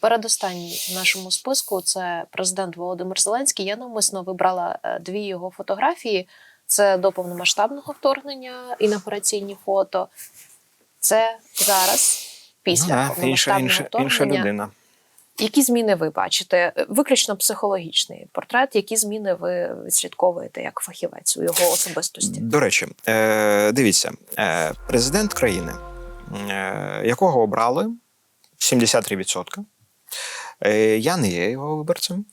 передостанній в нашому списку це президент Володимир Зеленський. Я навмисно вибрала е, дві його фотографії. Це до повномасштабного вторгнення, інавгураційні фото. Це зараз, після Ну, повномасштабного інша, вторгнення. інша людина. Які зміни ви бачите? Е, Виключно психологічний портрет. Які зміни ви відслідковуєте як фахівець у його особистості? До речі, е, дивіться, президент країни, якого обрали 73%. Е, я не є його виборцем.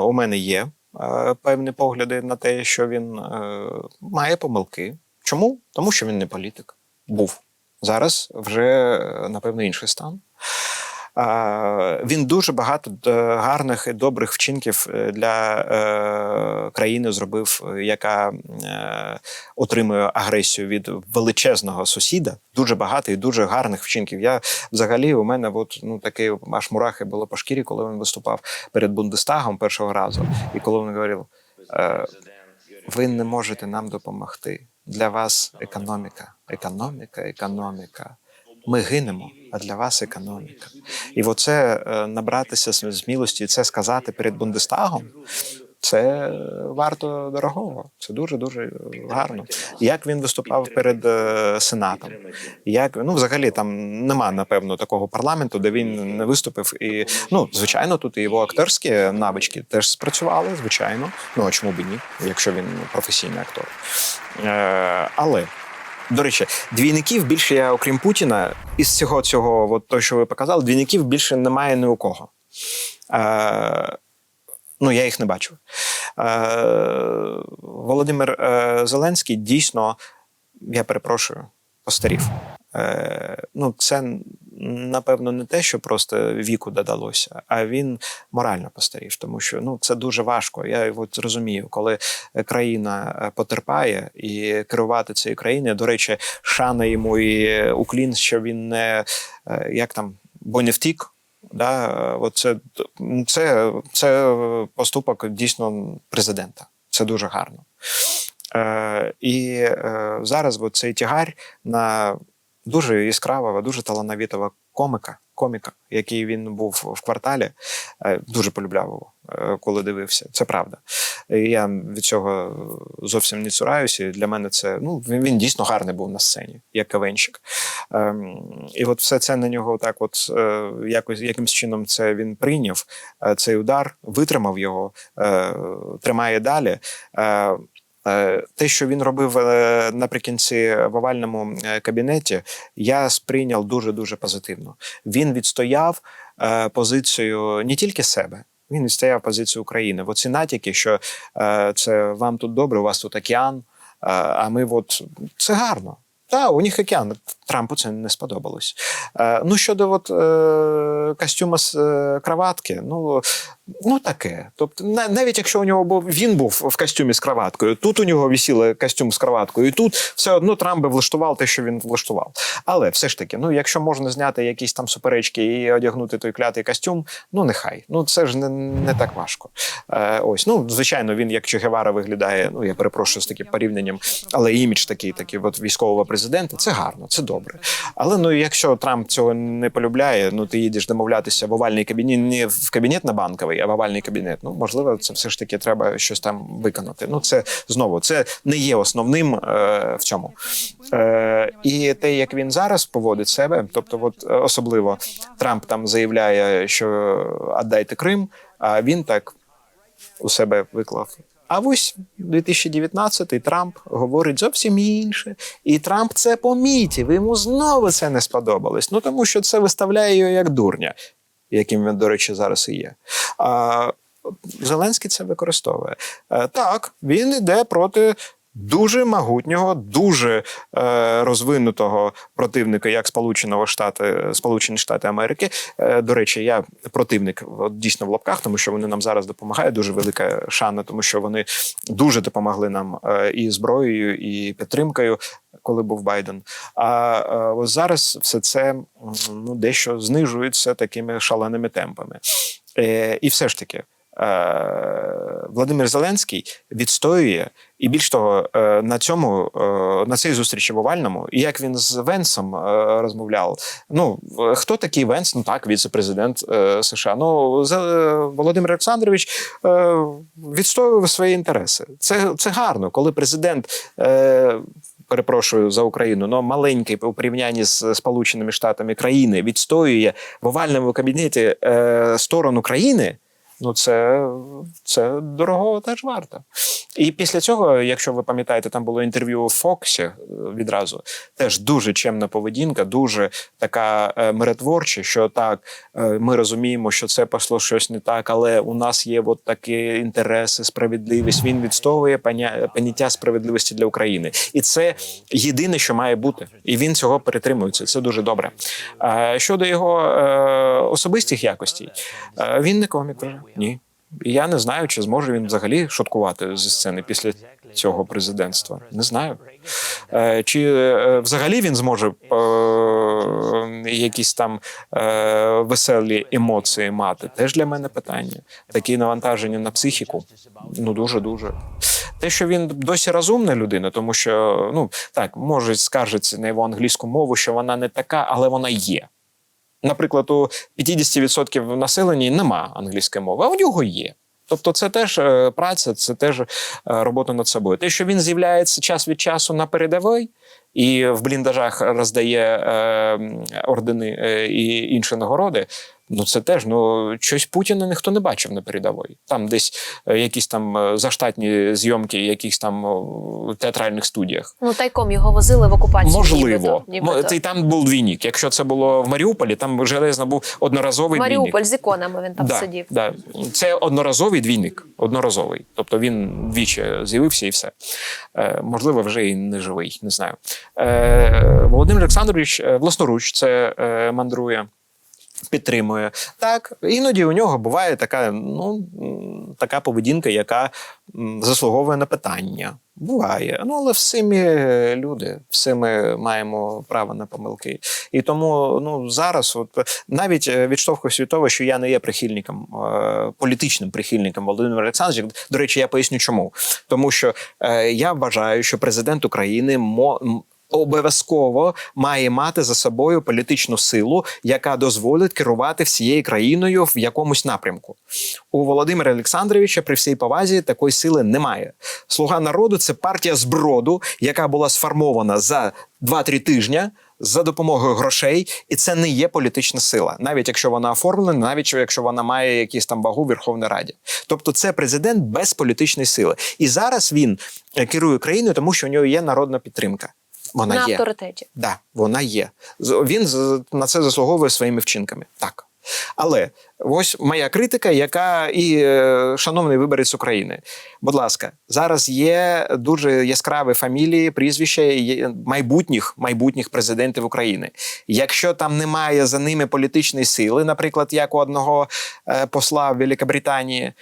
У мене є е, певні погляди на те, що він е, має помилки. Чому? Тому що він не політик. Був. Зараз вже, напевно, інший стан. Він дуже багато е, гарних і добрих вчинків е, для е, країни зробив, яка отримує агресію від величезного сусіда. Дуже багато і дуже гарних вчинків. Я взагалі у мене от, ну таке аж мурахи було по шкірі, коли він виступав перед Бундестагом першого разу, і коли він говорив: ви не можете нам допомогти. Для вас економіка, економіка, економіка. Ми гинемо, а для вас економіка. І оце е, набратися смілості, і це сказати перед Бундестагом. Це е, варто дорогого. Це дуже дуже гарно. Як він виступав перед е, сенатом? Як ну, взагалі там нема напевно такого парламенту, де він не виступив. І ну, звичайно, тут і його акторські навички теж спрацювали. Звичайно, ну а чому б і ні, якщо він професійний актор. Е, але до речі, двійників більше я, окрім Путіна, із всього цього, от то, що ви показали, двійників більше немає ні у кого. Е, ну, я їх не бачу. Е, Володимир е, Зеленський дійсно, я перепрошую, постарів. Е, ну, це напевно не те, що просто віку додалося, а він морально постарів, тому що ну це дуже важко. Я от розумію, коли країна е, потерпає і керувати цією країною. До речі, шана йому і уклін, що він не е, як там, бо не втік. Да, от це, це, це поступок дійсно президента. Це дуже гарно. Е, і е, зараз от цей тягар на дуже яскравого, дуже талановитого коміка, коміка, який він був в кварталі, е, дуже полюбляв його, е, коли дивився. Це правда. Я від цього зовсім не цураюся. Для мене це ну він, він дійсно гарний був на сцені, як кавенщик. Ем, і от все це на нього так, от е, якось якимсь чином це він прийняв цей удар, витримав його, тримає далі. Е, Те, що він робив е, наприкінці в овальному е, кабінеті, я сприйняв дуже дуже позитивно. Він відстояв позицію не тільки себе. Він відстояв позицію України. Оці натяки, що це вам тут добре, у вас тут океан. А ми от це гарно. Та, у них океан. Трампу це не сподобалось. Е, ну, щодо от, е, костюма з е, краватки, ну, ну таке. Тобто, на- навіть якщо у нього був він був в костюмі з краваткою, тут у нього висіли костюм з краваткою, і тут все одно Трамп би влаштував те, що він влаштував. Але все ж таки, ну якщо можна зняти якісь там суперечки і одягнути той клятий костюм, ну нехай. Ну це ж не, не так важко. Ось, ну звичайно, він як Че Гевара виглядає. Ну я перепрошую з таким порівнянням, але імідж такий, такий от військового президента, це гарно, це добре. Але ну якщо Трамп цього не полюбляє, ну ти їдеш домовлятися в овальний кабінет, не в кабінет на банковий, а в овальний кабінет. Ну можливо, це все ж таки треба щось там виконати. Ну це знову це не є основним е, в цьому. Е, і те, як він зараз поводить себе, тобто, от особливо Трамп там заявляє, що віддайте Крим, а він так у себе виклав. А ось 2019-й Трамп говорить зовсім інше, і Трамп це помітив. Йому знову це не сподобалось. Ну тому що це виставляє його як дурня, яким він, до речі, зараз і є. А Зеленський це використовує. Е, Так, він йде проти. Дуже могутнього, дуже е, розвинутого противника, як Сполученого Штати, Сполучені Штати Америки. Е, до речі, я противник от, дійсно в лапках, тому що вони нам зараз допомагають. Дуже велика шана, тому що вони дуже допомогли нам е, і зброєю, і підтримкою, коли був Байден. А е, ось зараз все це ну, дещо знижується такими шаленими темпами. Е, і все ж таки. Е, Володимир Зеленський відстоює, і більш того, е, на цьому е, на цій зустрічі в Овальному, і як він з Венсом розмовляв. Ну хто такий Венс? Ну так, віце-президент США. Ну Володимир Олександрович відстоював свої інтереси. Це, це гарно, коли президент. Перепрошую за Україну, але маленький у порівнянні з Сполученими Штатами країни відстоює в овальному кабінеті е, сторону країни. Ну, це, це дорого теж варто. І після цього, якщо ви пам'ятаєте, там було інтерв'ю у Фоксі е, відразу. Теж дуже чемна поведінка, дуже така е, миротворча, що так, е, ми розуміємо, що це пішло щось не так, але у нас є от такі інтереси, справедливість. Він відстоює поня- поняття справедливості для України. І це єдине, що має бути. І він цього перетримується. Це дуже добре. Щодо його особистих якостей, він не комік. Ні. І я не знаю, чи зможе він взагалі шуткувати зі сцени після цього президентства. Не знаю. Е, Чи е, взагалі він зможе е, якісь там веселі емоції мати? Теж для мене питання. Такі навантаження на психіку. Ну дуже дуже. Те, що він досі розумна людина, тому що ну так може скаржиться на його англійську мову, що вона не така, але вона є. Наприклад, у 50% населення нема англійської мови, а у нього є. Тобто, це теж е, праця, це теж е, робота над собою. Те, що він з'являється час від часу на передовій і в бліндажах роздає е, ордени е, і інші нагороди. Ну це теж ну щось Путіна ніхто не бачив на передовій. Там десь е, якісь там е, заштатні зйомки, якісь там е, театральних студіях. Ну, тайком його возили в окупацію. Можливо, нібито, нібито. Це там був двійник. Якщо це було в Маріуполі, там железно був одноразовий двійник. Маріуполь з іконами він там да, сидів. Да. Це одноразовий двійник. Одноразовий. Тобто він двічі з'явився і все. Е, можливо, вже і не живий, не знаю. Е, Володимир Олександрович е, власноруч це е, мандрує. Підтримує так, іноді у нього буває така, ну така поведінка, яка заслуговує на питання. Буває. Ну але всі ми люди, всі ми маємо право на помилки. І тому ну зараз, от навіть відштовхуюсь від того, що я не є прихильником, е, політичним прихильником Володимира Олександровича. До речі, я поясню, чому. Тому що е, я вважаю, що президент України мо. Обов'язково має мати за собою політичну силу, яка дозволить керувати всією країною в якомусь напрямку. У Володимира Олександровича при всій повазі такої сили немає. Слуга народу це партія зброду, яка була сформована за 2-3 тижня за допомогою грошей, і це не є політична сила, навіть якщо вона оформлена, навіть якщо вона має якісь там вагу в Верховній Раді. Тобто, це президент без політичної сили. І зараз він е, керує країною, тому що у нього є народна підтримка. Вона на є. авторитеті. Да, вона є. Він на це заслуговує своїми вчинками. Так. Але ось моя критика, яка і е, шановний виборець України. Будь ласка, зараз є дуже яскраві фамілії, прізвища майбутніх майбутніх президентів України. Якщо там немає за ними політичної сили, наприклад, як у одного е, посла в Великобританії,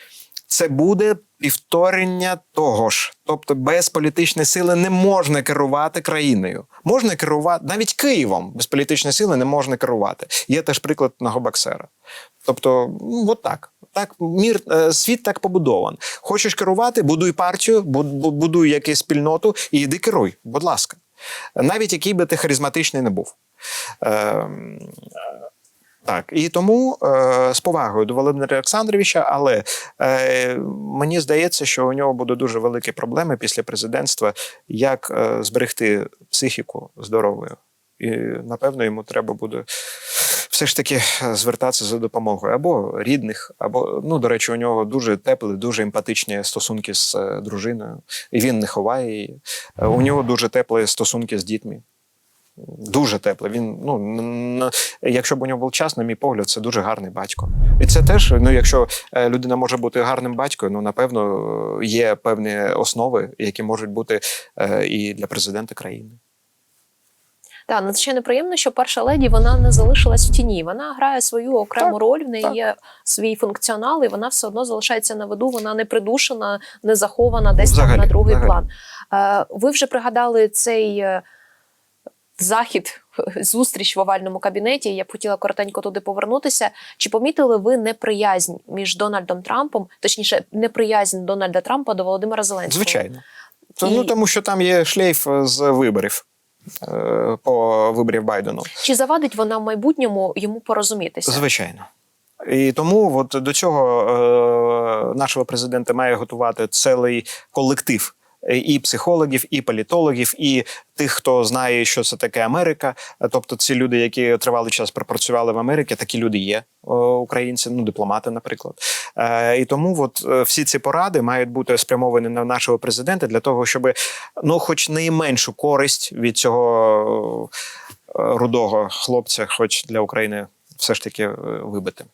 це буде повторення того ж. Тобто без політичної сили не можна керувати країною. Можна керувати навіть Києвом без політичної сили не можна керувати. Є теж приклад Нагобаксера. Тобто, ну, от так. Так, мір, е, світ так побудован. Хочеш керувати, будуй партію, будуй якусь спільноту і йди керуй, будь ласка. Навіть який би ти харизматичний не був. Так, і тому е, з повагою до Володимира Олександровича, але е, мені здається, що у нього будуть дуже великі проблеми після президентства, як е, зберегти психіку здоровою. І напевно йому треба буде все ж таки е, звертатися за допомогою або рідних, або ну до речі, у нього дуже теплі, дуже емпатичні стосунки з е, дружиною, і він не ховає її. Е, У нього дуже теплі стосунки з дітьми. Дуже тепле. Він, ну, якщо б у нього був час, на мій погляд, це дуже гарний батько. І це теж, ну, якщо е, людина може бути гарним батьком, ну напевно, є певні основи, які можуть бути е, і для президента країни. Так, надзвичайно приємно, що перша леді вона не залишилась в тіні. Вона грає свою окрему Так, роль, в неї так. є свій функціонал, і вона все одно залишається на виду. Вона не придушена, не захована десь Взагалі, там на другий взагалі. план. Е, ви вже пригадали цей захід зустріч в овальному кабінеті. Я б хотіла коротенько туди повернутися. Чи помітили ви неприязнь між Дональдом Трампом, точніше, неприязнь Дональда Трампа до Володимира Зеленського? Звичайно. І- Ну тому що там є шлейф з виборів е, по виборів Байдену. Чи завадить вона в майбутньому йому порозумітися? Звичайно. І тому от до цього е, нашого президента має готувати цілий колектив е, і психологів, і політологів, і тих, хто знає, що це таке Америка. Е, Тобто, ці люди, які тривалий час пропрацювали в Америці, такі люди є е, українці, ну дипломати, наприклад. Е, і тому от е, всі ці поради мають бути спрямовані на нашого президента для того, щоб ну, хоч найменшу користь від цього е, рудого хлопця, хоч для України все ж таки е, вибити.